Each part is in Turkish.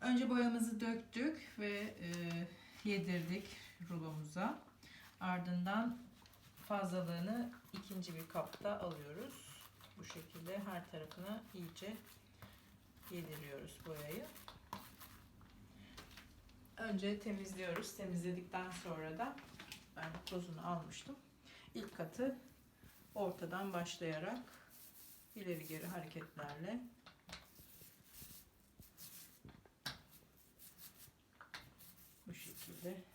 Önce boyamızı döktük ve e, yedirdik rulomuza. Ardından fazlalığını ikinci bir kapta alıyoruz. Bu şekilde her tarafına iyice yediriyoruz boyayı. Önce temizliyoruz. Temizledikten sonra da ben tozunu almıştım. İlk katı ortadan başlayarak ileri geri hareketlerle şekilde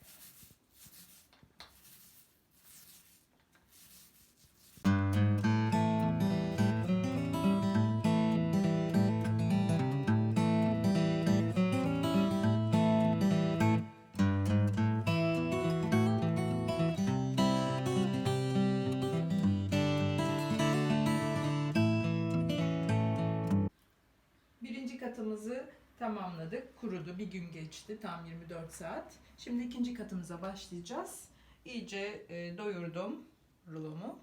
Birinci katımızı tamamladık. Kurudu. Bir gün geçti. Tam 24 saat. Şimdi ikinci katımıza başlayacağız. İyice e, doyurdum rulomu.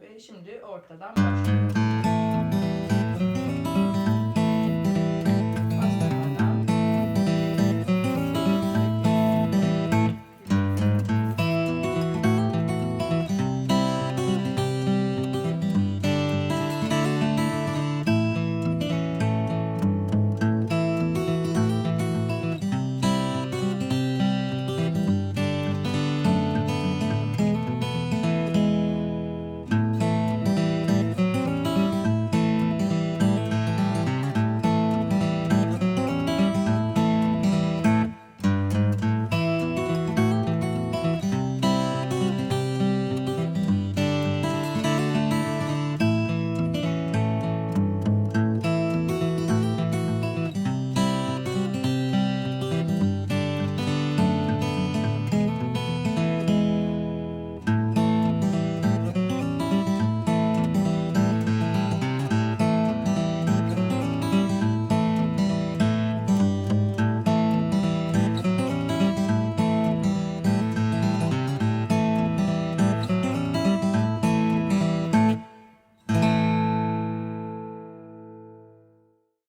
Ve şimdi ortadan başlıyorum.